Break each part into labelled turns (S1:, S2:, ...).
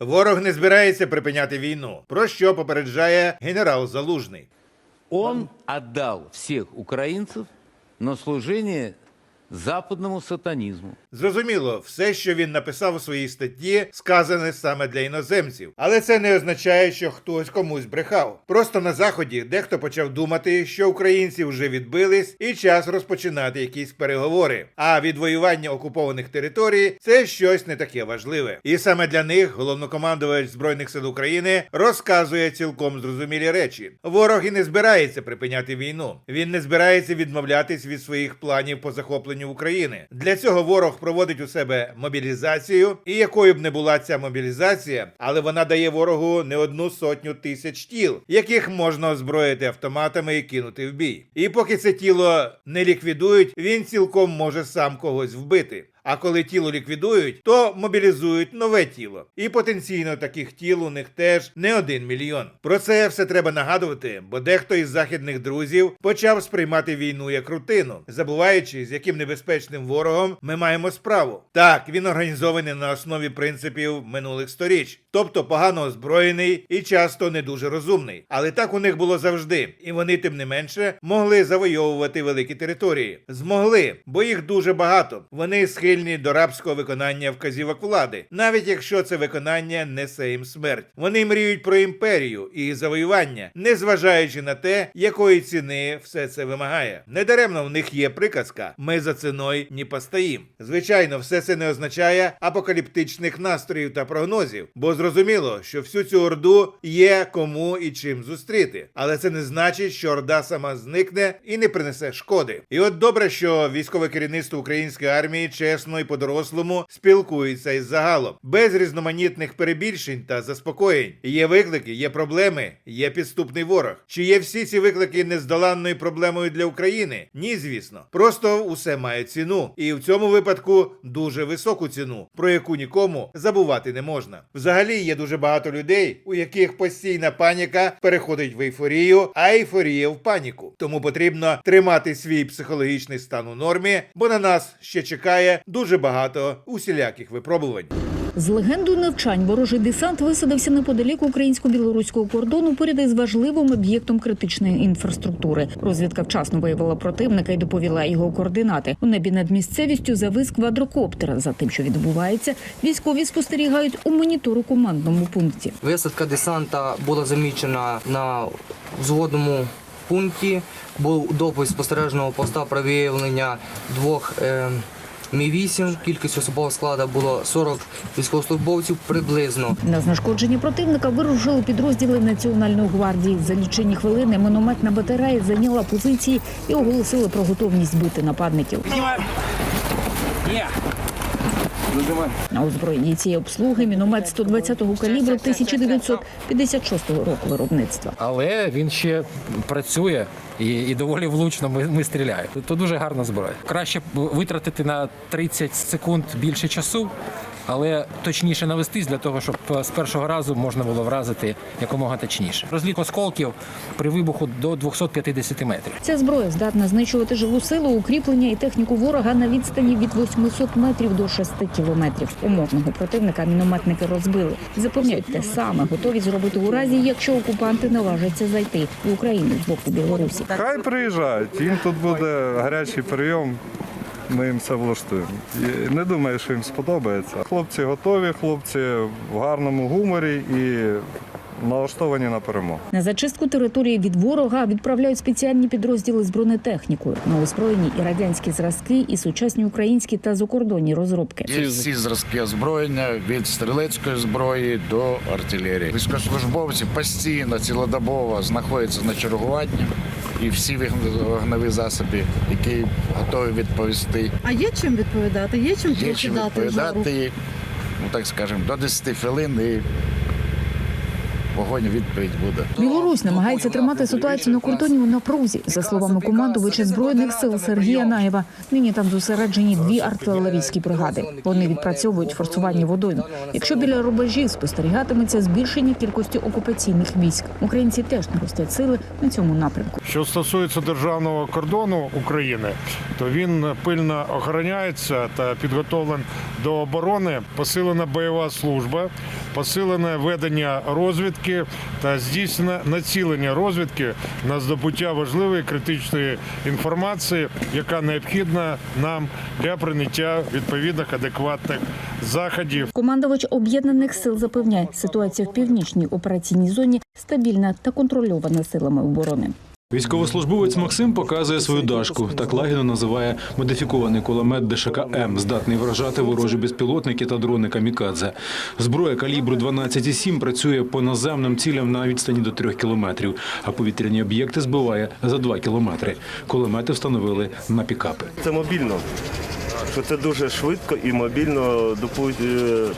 S1: Ворог не збирається припиняти війну, про що попереджає генерал Залужний.
S2: Он отдал всех украинцев на служение западному сатанизму.
S1: Зрозуміло, все, що він написав у своїй статті, сказане саме для іноземців, але це не означає, що хтось комусь брехав. Просто на заході дехто почав думати, що українці вже відбились, і час розпочинати якісь переговори. А відвоювання окупованих територій це щось не таке важливе. І саме для них головнокомандувач збройних сил України розказує цілком зрозумілі речі. Ворог і не збирається припиняти війну. Він не збирається відмовлятись від своїх планів по захопленню України. Для цього ворог проводить у себе мобілізацію, і якою б не була ця мобілізація, але вона дає ворогу не одну сотню тисяч тіл, яких можна озброїти автоматами і кинути в бій. І поки це тіло не ліквідують, він цілком може сам когось вбити. А коли тіло ліквідують, то мобілізують нове тіло. І потенційно таких тіл у них теж не один мільйон. Про це все треба нагадувати, бо дехто із західних друзів почав сприймати війну як рутину, забуваючи, з яким небезпечним ворогом ми маємо справу. Так, він організований на основі принципів минулих сторіч, тобто погано озброєний і часто не дуже розумний. Але так у них було завжди, і вони, тим не менше, могли завойовувати великі території. Змогли, бо їх дуже багато. Вони схильні до рабського виконання вказівок влади, навіть якщо це виконання несе їм смерть. Вони мріють про імперію і завоювання, незважаючи на те, якої ціни все це вимагає. Недаремно в них є приказка: ми за ціною не постоїм. Звичайно, все це не означає апокаліптичних настроїв та прогнозів, бо зрозуміло, що всю цю орду є кому і чим зустріти. Але це не значить, що орда сама зникне і не принесе шкоди. І от добре, що військове керівництво української армії чесно і по-дорослому спілкується із загалом, без різноманітних перебільшень та заспокоєнь. Є виклики, є проблеми, є підступний ворог. Чи є всі ці виклики нездоланною проблемою для України? Ні, звісно. Просто усе має ціну, і в цьому випадку дуже високу ціну, про яку нікому забувати не можна. Взагалі є дуже багато людей, у яких постійна паніка переходить в ейфорію, а ейфорія в паніку. Тому потрібно тримати свій психологічний стан у нормі, бо на нас ще чекає дуже багато усіляких випробувань.
S3: З легендою навчань ворожий десант висадився неподалік українсько-білоруського кордону поряд із важливим об'єктом критичної інфраструктури. Розвідка вчасно виявила противника і доповіла його координати. У небі над місцевістю завис квадрокоптер. За тим, що відбувається, військові спостерігають у монітору командному пункті.
S4: Висадка десанта була замічена на взводному пункті. Був допис спостережного поста про виявлення двох е, Мі-8. Кількість особового складу було 40 військовослужбовців приблизно.
S3: На знешкодження противника вирушили підрозділи Національної гвардії. За лічені хвилини минометна батарея зайняла позиції і оголосили про готовність бити нападників. На озброєнні цієї обслуги міномет 120-го калібру 1956 року виробництва.
S5: але він ще працює і, і доволі влучно ми, ми стріляємо. То дуже гарна зброя. Краще витратити на 30 секунд більше часу, але точніше навестись для того, щоб з першого разу можна було вразити якомога точніше. Розліт осколків при вибуху до 250 метрів.
S3: Ця зброя здатна знищувати живу силу, укріплення і техніку ворога на відстані від 800 метрів до 6 кілометрів. Умовного противника мінометники розбили. Запевняють те саме, готові зробити у разі, якщо окупанти наважаться зайти в Україну з боку Білорусі.
S6: Хай приїжджають, їм тут буде гарячий прийом. Ми їм це влаштуємо. І не думаю, що їм сподобається. Хлопці готові, хлопці в гарному гуморі і налаштовані на перемогу.
S3: На зачистку території від ворога відправляють спеціальні підрозділи з бронетехнікою на озброєні і радянські зразки, і сучасні українські та закордонні розробки.
S7: Є всі зразки озброєння від стрілецької зброї до артилерії. Військовослужбовці постійно цілодобово знаходяться на чергуванні і всі вогневі засоби, які готові відповісти.
S8: А є чим відповідати? Є чим
S7: Є чим відповідати, ну так скажемо, до 10 хвилин і вогонь відповідь буде.
S3: Білорусь намагається тримати ситуацію на кордоні у напрузі. За словами командувача збройних сил Сергія Наєва, нині там зосереджені дві артилерійські бригади. Вони відпрацьовують форсування водойм. Якщо біля рубежів спостерігатиметься збільшення кількості окупаційних військ, українці теж наростять сили на цьому напрямку.
S9: Що стосується державного кордону України, то він пильно охороняється та підготовлен до оборони. Посилена бойова служба, посилене ведення розвідки та здійснене націлення розвідки на здобуття важливої критичної інформації, яка необхідна нам для прийняття відповідних адекватних заходів.
S3: Командувач об'єднаних сил запевняє, ситуація в північній операційній зоні стабільна та контрольована силами оборони.
S10: Військовослужбовець Максим показує свою дашку. Так лагідно називає модифікований кулемет ДШК М, здатний вражати ворожі безпілотники та дрони камікадзе. Зброя калібру 12,7 працює по наземним цілям на відстані до 3 кілометрів, а повітряні об'єкти збиває за 2 кілометри. Кулемети встановили на пікапи.
S11: Це мобільно. Це дуже швидко і мобільно. Допу- е, е,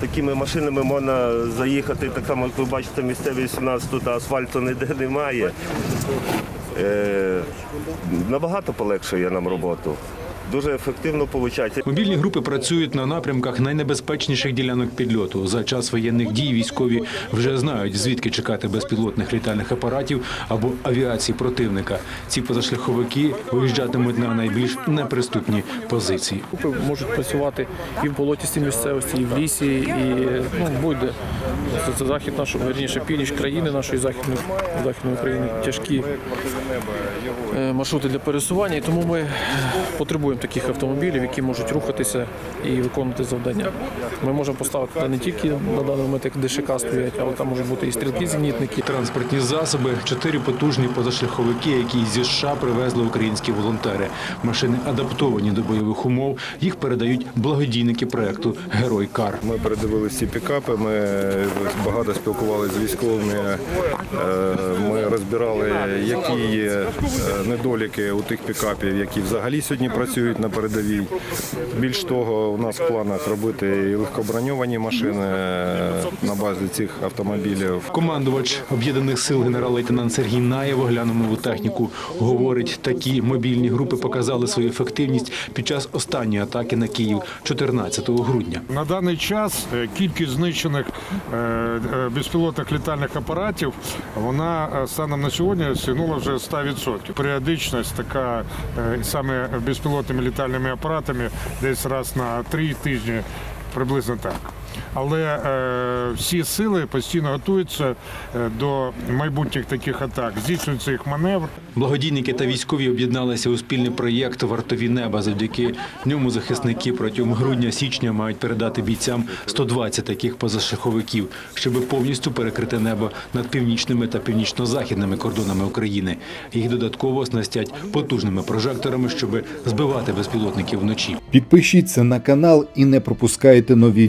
S11: Такими машинами можна заїхати, так само, як ви бачите, місцевість у нас тут асфальту ніде немає. Е, Набагато полегшує нам роботу. Дуже ефективно виходить.
S10: Мобільні групи працюють на напрямках найнебезпечніших ділянок підльоту. За час воєнних дій військові вже знають, звідки чекати безпілотних літальних апаратів або авіації противника. Ці позашляховики виїжджатимуть на найбільш неприступні позиції.
S12: Групи можуть працювати і в болотістій місцевості, і в лісі, і ну, будь-де. Це, це захід нашої, верніше, північ країни нашої західної, західної України. Тяжкі е, маршрути для пересування. І тому ми потребуємо таких автомобілів, які можуть рухатися і виконувати завдання. Ми можемо поставити не тільки на даний момент як ДШК стоять, але там можуть бути і стрілки-зенітники.
S10: Транспортні засоби, чотири потужні позашляховики, які зі США привезли українські волонтери. Машини адаптовані до бойових умов. Їх передають благодійники проекту Герой Кар.
S6: Ми передивилися ці пікапи, ми багато спілкувалися з військовими. е, Ми розбирали, які є е, недоліки у тих пікапів, які взагалі сьогодні працюють на передовій. Більш того, у нас в планах робити і легкоброньовані машини е, на базі цих автомобілів.
S10: Командувач об'єднаних сил генерал-лейтенант Сергій Наєв оглянув нову техніку. Говорить, такі мобільні групи показали свою ефективність під час останньої атаки на Київ 14 грудня.
S9: На даний час е, кількість знищених е, безпілотних літальних апаратів вона станом на сьогодні сягнула вже 100%. Періодичність така е, саме безпілотними літальними апаратами десь раз на три тижні, приблизно так. Але е, всі сили постійно готуються е, до майбутніх таких атак. Здійснюється їх маневр.
S10: Благодійники та військові об'єдналися у спільний проєкт Вартові неба. Завдяки ньому захисники протягом грудня-січня мають передати бійцям 120 таких позашляховиків, щоб повністю перекрити небо над північними та північно-західними кордонами України. Їх додатково оснастять потужними прожекторами, щоб збивати безпілотників вночі.
S13: Підпишіться на канал і не пропускайте нові